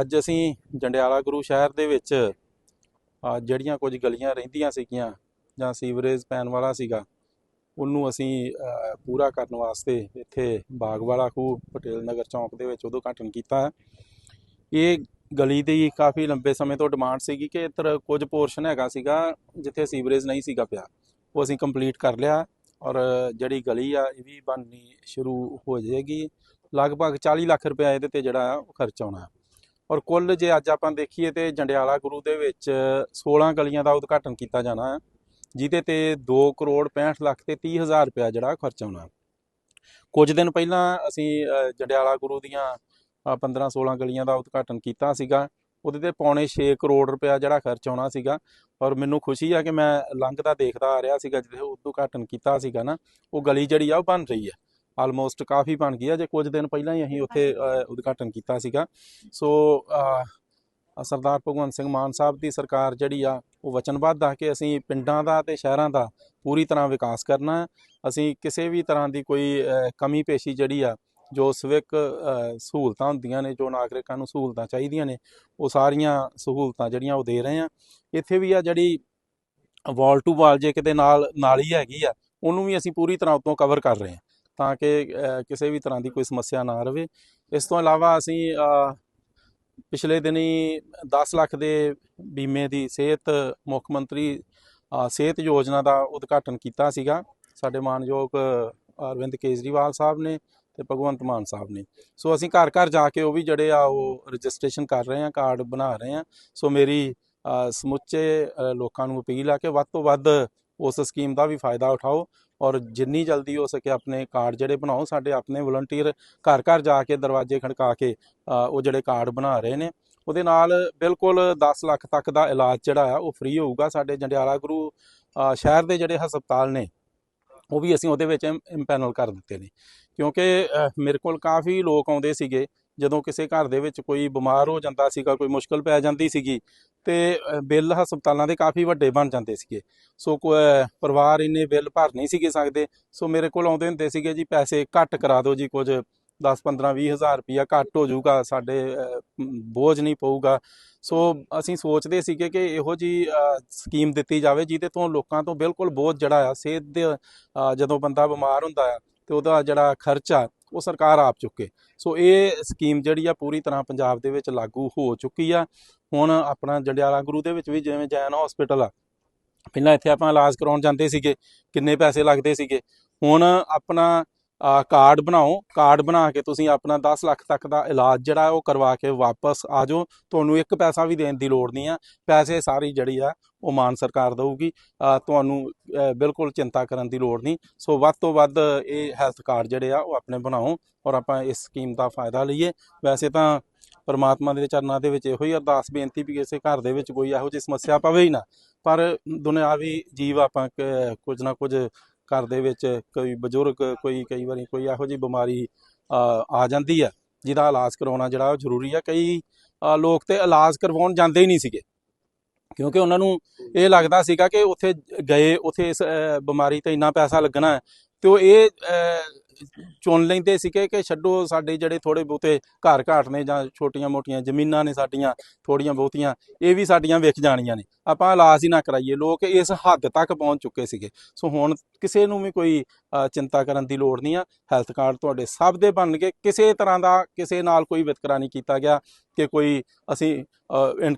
ਅੱਜ ਅਸੀਂ ਜੰਡਿਆਲਾ ਗੁਰੂ ਸ਼ਹਿਰ ਦੇ ਵਿੱਚ ਜਿਹੜੀਆਂ ਕੁਝ ਗਲੀਆਂ ਰਹਿੰਦੀਆਂ ਸੀਗੀਆਂ ਜਾਂ ਸੀਵਰੇਜ ਪੈਣ ਵਾਲਾ ਸੀਗਾ, ਉਹਨੂੰ ਅਸੀਂ ਪੂਰਾ ਕਰਨ ਵਾਸਤੇ ਇੱਥੇ ਬਾਗ ਵਾਲਾ ਖੂਹ, ਪਟੇਲ ਨਗਰ ਚੌਂਕ ਦੇ ਵਿੱਚ ਉਦਘਾਟਨ ਕੀਤਾ ਇਹ ਗਲੀ ਦੀ ਕਾਫੀ ਲੰਬੇ ਸਮੇਂ ਤੋਂ ਡਿਮਾਂਡ ਸੀਗੀ ਕਿ ਇੱਧਰ ਕੁਝ ਪੋਰਸ਼ਨ ਹੈਗਾ ਸੀਗਾ ਜਿੱਥੇ ਸੀਵਰੇਜ ਨਹੀਂ ਸੀਗਾ ਪਿਆ, ਉਹ ਅਸੀਂ ਕੰਪਲੀਟ ਕਰ ਲਿਆ ਔਰ ਜਿਹੜੀ ਗਲੀ ਆ ਇਹ ਵੀ ਬਣਨੀ ਸ਼ੁਰੂ ਹੋ ਜਾਏਗੀ। ਲਗਭਗ 40 ਲੱਖ ਰੁਪਏ ਇਹਦੇ ਤੇ ਜਿਹੜਾ ਉਹ ਖਰਚ ਆਉਣਾ। ਔਰ ਕੁੱਲ ਜੇ ਅੱਜ ਆਪਾਂ ਦੇਖੀਏ ਤੇ ਜੰਡਿਆਲਾ ਗੁਰੂ ਦੇ ਵਿੱਚ 16 ਗਲੀਆਂ ਦਾ ਉਦਘਾਟਨ ਕੀਤਾ ਜਾਣਾ ਹੈ, ਜਿਹਦੇ ਤੇ 2 ਕਰੋੜ 65 ਲੱਖ ਤੇ 30 ਹਜ਼ਾਰ ਰੁਪਇਆ ਜਿਹੜਾ ਖਰਚ ਆਉਣਾ ਕੁਝ ਦਿਨ ਪਹਿਲਾਂ ਅਸੀਂ ਜੰਡਿਆਲਾ ਗੁਰੂ ਦੀਆਂ 15 16 ਗਲੀਆਂ ਦਾ ਉਦਘਾਟਨ ਕੀਤਾ ਸੀਗਾ। ਉਹਦੇ ਤੇ ਪੌਣੇ 6 ਕਰੋੜ ਰੁਪਇਆ ਜਿਹੜਾ ਖਰਚ ਆਉਣਾ ਸੀਗਾ। ਔਰ ਮੈਨੂੰ ਖੁਸ਼ੀ ਆ ਕਿ ਮੈਂ ਲੰਘਦਾ ਦੇਖਦਾ ਆ ਰਿਹਾ ਸੀਗਾ, ਜਿੱਥੇ ਉਦਘਾਟਨ ਕੀਤਾ ਸੀਗਾ ਨਾ, ਉਹ ਗਲੀ ਜਿਹੜੀ ਆ, ਉਹ ਬਣ ਰਹੀ ਹੈ। ਆਲਮੋਸਟ ਕਾਫੀ ਬਣ ਗਈ ਆ ਜੇ ਕੁਝ ਦਿਨ ਪਹਿਲਾਂ ਹੀ ਅਸੀਂ ਉੱਥੇ ਉਦਘਾਟਨ ਕੀਤਾ ਸੀਗਾ। ਸੋ ਸਰਦਾਰ ਭਗਵੰਤ ਸਿੰਘ ਮਾਨ ਸਾਹਿਬ ਦੀ ਸਰਕਾਰ ਜਿਹੜੀ ਆ ਉਹ ਵਚਨਬੱਧ ਆ ਕਿ ਅਸੀਂ ਪਿੰਡਾਂ ਦਾ ਤੇ ਸ਼ਹਿਰਾਂ ਦਾ ਪੂਰੀ ਤਰ੍ਹਾਂ ਵਿਕਾਸ ਕਰਨਾ ਅਸੀਂ ਕਿਸੇ ਵੀ ਤਰ੍ਹਾਂ ਦੀ ਕੋਈ ਕਮੀ ਪੇਸ਼ੀ ਜਿਹੜੀ ਆ ਜੋ ਸਵਿਕ ਸਹੂਲਤਾਂ ਹੁੰਦੀਆਂ ਨੇ ਜੋ ਨਾਗਰਿਕਾਂ ਨੂੰ ਸਹੂਲਤਾਂ ਚਾਹੀਦੀਆਂ ਨੇ ਉਹ ਸਾਰੀਆਂ ਸਹੂਲਤਾਂ ਜਿਹੜੀਆਂ ਉਹ ਦੇ ਰਹੇ ਆ ਇੱਥੇ ਵੀ ਆ ਜਿਹੜੀ ਵਾਲ ਟੂ ਵਾਲ ਜੇ ਕਿਤੇ ਨਾਲ ਨਾਲੀ ਹੈਗੀ ਆ ਉਹਨੂੰ ਵੀ ਅਸੀਂ ਪੂਰੀ ਤਰ੍ਹਾਂ ਉਤੋਂ ਕਵਰ ਕਰ ਰਹੇ ਹਾਂ। ਤਾਂ ਕਿ ਕਿਸੇ ਵੀ ਤਰ੍ਹਾਂ ਦੀ ਕੋਈ ਸਮੱਸਿਆ ਨਾ ਰਵੇ। ਇਸ ਤੋਂ ਇਲਾਵਾ ਅਸੀਂ ਪਿਛਲੇ ਦਿਨੀ 10 ਲੱਖ ਦੇ ਬੀਮੇ ਦੀ ਸਿਹਤ ਮੁੱਖ ਮੰਤਰੀ ਸਿਹਤ ਯੋਜਨਾ ਦਾ ਉਦਘਾਟਨ ਕੀਤਾ ਸੀਗਾ। ਸਾਡੇ ਮਾਨਯੋਗ ਅਰਵਿੰਦ ਕੇਜਰੀਵਾਲ ਸਾਹਿਬ ਨੇ ਤੇ ਭਗਵੰਤ ਮਾਨ ਸਾਹਿਬ ਨੇ। ਸੋ ਅਸੀਂ ਘਰ ਘਰ ਜਾ ਕੇ ਉਹ ਵੀ ਜਿਹੜੇ ਆ ਉਹ ਰਜਿਸਟ੍ਰੇਸ਼ਨ ਕਰ ਰਹੇ ਆ ਕਾਰਡ ਬਣਾ ਰਹੇ ਆ ਸੋ ਮੇਰੀ ਸਮੁੱਚੇ ਲੋਕਾਂ ਨੂੰ ਅਪੀਲ ਆ ਕਿ ਵੱਧ ਤੋਂ ਵੱਧ ਉਸ ਸਕੀਮ ਦਾ ਵੀ ਫਾਇਦਾ ਉਠਾਓ ਔਰ ਜਿੰਨੀ ਜਲਦੀ ਹੋ ਸਕੇ ਆਪਣੇ ਕਾਰਡ ਜਿਹੜੇ ਬਣਾਓ, ਸਾਡੇ ਆਪਣੇ ਵਲੰਟੀਅਰ ਘਰ ਘਰ ਜਾ ਕੇ ਦਰਵਾਜ਼ੇ ਖੜਕਾ ਕੇ ਉਹ ਜਿਹੜੇ ਕਾਰਡ ਬਣਾ ਰਹੇ ਨੇ। ਉਹਦੇ ਨਾਲ ਬਿਲਕੁਲ 10 ਲੱਖ ਤੱਕ ਦਾ ਇਲਾਜ ਜਿਹੜਾ ਆ, ਉਹ ਫ੍ਰੀ ਹੋਊਗਾ। ਸਾਡੇ ਜੰਡਿਆਲਾ ਗੁਰੂ ਸ਼ਹਿਰ ਦੇ ਜਿਹੜੇ ਹਸਪਤਾਲ ਨੇ, ਉਹ ਵੀ ਅਸੀਂ ਉਹਦੇ ਵਿੱਚ ਇੰਪੈਨਲ ਕਰ ਦਿੱਤੇ ਨੇ। ਕਿਉਂਕਿ ਮੇਰੇ ਕੋਲ ਕਾਫੀ ਲੋਕ ਆਉਂਦੇ ਸੀਗੇ। ਜਦੋਂ ਕਿਸੇ ਘਰ ਦੇ ਵਿੱਚ ਕੋਈ ਬਿਮਾਰ ਹੋ ਜਾਂਦਾ ਸੀਗਾ, ਕੋਈ ਮੁਸ਼ਕਲ ਪੈ ਜਾਂਦੀ ਸੀਗੀ ਤੇ ਬਿੱਲ ਹਸਪਤਾਲਾਂ ਦੇ ਕਾਫੀ ਵੱਡੇ ਬਣ ਜਾਂਦੇ ਸੀਗੇ। ਸੋ, ਕੋ- ਪਰਿਵਾਰ ਇੰਨੇ ਬਿੱਲ ਭਰ ਨਹੀਂ ਸੀਗੇ ਸਕਦੇ। ਸੋ, ਮੇਰੇ ਕੋਲ ਆਉਂਦੇ ਹੁੰਦੇ ਸੀਗੇ ਜੀ, ਪੈਸੇ ਘੱਟ ਕਰਾ ਦਿਓ ਜੀ, ਕੁਝ 10 15 20 ਹਜ਼ਾਰ ਰੁਪਇਆ ਘੱਟ ਹੋ ਜਾਊਗਾ, ਸਾਡੇ ਬੋਝ ਨਹੀਂ ਪਊਗਾ। ਸੋ, ਅਸੀਂ ਸੋਚਦੇ ਸੀਗੇ ਕਿ ਇਹੋ ਜੀ ਸਕੀਮ ਦਿੱਤੀ ਜਾਵੇ, ਜਿਹਦੇ ਤੋਂ ਲੋਕਾਂ ਤੋਂ ਬਿਲਕੁਲ ਬੋਝ ਜਿਹੜਾ ਆ, ਸਿਹਤ ਦੇ ਜਦੋਂ ਬੰਦਾ ਬਿਮਾਰ ਹੁੰਦਾ ਆ, ਤੇ ਉਹਦਾ ਜਿਹੜਾ ਖਰਚਾ ਉਹ ਸਰਕਾਰ ਆਪ ਚੁੱਕੇ। ਸੋ ਇਹ ਸਕੀਮ ਜਿਹੜੀ ਆ ਪੂਰੀ ਤਰ੍ਹਾਂ ਪੰਜਾਬ ਦੇ ਵਿੱਚ ਲਾਗੂ ਹੋ ਚੁੱਕੀ ਆ। ਹੁਣ ਆਪਣਾ ਜੰਡਿਆਲਾ ਗੁਰੂ ਦੇ ਵਿੱਚ ਵੀ ਜਿਵੇਂ ਜੈਨ ਹਸਪੀਟਲ ਆ, ਪਹਿਲਾਂ ਇੱਥੇ ਆਪਾਂ ਇਲਾਜ ਕਰਾਉਣ ਜਾਂਦੇ ਸੀਗੇ, ਕਿੰਨੇ ਪੈਸੇ ਲੱਗਦੇ ਸੀਗੇ। ਹੁਣ ਆਪਣਾ ਕਾਰਡ ਬਣਾਓ। ਕਾਰਡ ਬਣਾ ਕੇ ਤੁਸੀਂ ਆਪਣਾ 10 ਲੱਖ ਤੱਕ ਦਾ ਇਲਾਜ ਜਿਹੜਾ ਉਹ ਕਰਵਾ ਕੇ ਵਾਪਸ ਆ ਜਾਓ। ਤੁਹਾਨੂੰ ਇੱਕ ਪੈਸਾ ਵੀ ਦੇਣ ਦੀ ਲੋੜ ਨਹੀਂ ਆ। ਪੈਸੇ ਸਾਰੀ ਜਿਹੜੀ ਆ, ਉਹ ਮਾਨ ਸਰਕਾਰ ਦਊਗੀ। ਤੁਹਾਨੂੰ ਬਿਲਕੁਲ ਚਿੰਤਾ ਕਰਨ ਦੀ ਲੋੜ ਨਹੀਂ। ਸੋ ਵੱਧ ਤੋਂ ਵੱਧ ਇਹ ਹੈਲਥ ਕਾਰਡ ਜਿਹੜੇ ਆ, ਉਹ ਆਪਣੇ ਬਣਾਓ ਔਰ ਆਪਾਂ ਇਸ ਸਕੀਮ ਦਾ ਫਾਇਦਾ ਲਈਏ। ਵੈਸੇ ਤਾਂ ਪਰਮਾਤਮਾ ਦੇ ਚਰਨਾਂ ਦੇ ਵਿੱਚ ਇਹੋ ਹੀ ਅਰਦਾਸ ਬੇਨਤੀ ਵੀ ਕਿਸੇ ਘਰ ਦੇ ਵਿੱਚ ਕੋਈ ਇਹੋ ਜਿਹੀ ਸਮੱਸਿਆ ਪਵੇ ਹੀ ਨਾ। ਪਰ ਦੁਨਿਆਵੀ ਜੀਵ ਆਪਾਂ ਕ- ਕੁਝ ਨਾ ਕੁਝ ਘਰ ਦੇ ਵਿੱਚ ਕੋਈ ਬਜ਼ੁਰਗ, ਕੋਈ ਕਈ ਵਾਰੀ ਕੋਈ ਇਹੋ ਜਿਹੀ ਬਿਮਾਰੀ ਆ ਜਾਂਦੀ ਹੈ, ਜਿਹਦਾ ਇਲਾਜ ਕਰਾਉਣਾ ਜਿਹੜਾ ਉਹ ਜ਼ਰੂਰੀ ਹੈ। ਕਈ ਲੋਕ ਤੇ ਇਲਾਜ ਕਰਵਾਉਣ ਜਾਂਦੇ ਹੀ ਨਹੀਂ ਸੀਗੇ। ਕਿਉਂਕਿ ਉਹਨਾਂ ਨੂੰ ਇਹ ਲੱਗਦਾ ਸੀਗਾ ਕਿ ਉੱਥੇ ਗਏ, ਉੱਥੇ ਇਸ ਬਿਮਾਰੀ ਤੇ ਇੰਨਾ ਪੈਸਾ ਲੱਗਣਾ ਹੈ। ਤੇ ਉਹ ਇਹ ਚੁਣ ਲੈਂਦੇ ਸੀਗੇ ਕਿ ਛੱਡੋ, ਸਾਡੇ ਜਿਹੜੇ ਥੋੜੇ ਬਹੁਤੇ ਘਰ ਘਾਟ ਨੇ ਜਾਂ ਛੋਟੀਆਂ ਮੋਟੀਆਂ ਜ਼ਮੀਨਾਂ ਨੇ ਸਾਡੀਆਂ ਥੋੜੀਆਂ ਬਹੁਤੀਆਂ, ਇਹ ਵੀ ਸਾਡੀਆਂ ਵਿਕ ਜਾਣੀਆਂ ਨੇ। ਆਪਾਂ ਇਲਾਜ ਹੀ ਨਾ ਕਰਾਈਏ। ਲੋਕ ਇਸ ਹੱਦ ਤੱਕ ਪਹੁੰਚ ਚੁੱਕੇ ਸੀਗੇ। ਸੋ ਹੁਣ ਕਿਸੇ ਨੂੰ ਵੀ ਕੋਈ ਚਿੰਤਾ ਕਰਨ ਦੀ ਲੋੜ ਨਹੀਂ ਆ। ਹੈਲਥ ਕਾਰਡ ਤੁਹਾਡੇ ਸਭ ਦੇ ਬਣਨਗੇ। ਕਿਸੇ ਤਰ੍ਹਾਂ ਦਾ ਕਿਸੇ ਨਾਲ ਕੋਈ ਵਿਤਕਰਾ ਨਹੀਂ ਕੀਤਾ ਗਿਆ ਕਿ ਕੋਈ ਅਸੀਂ ਇਨਕਮ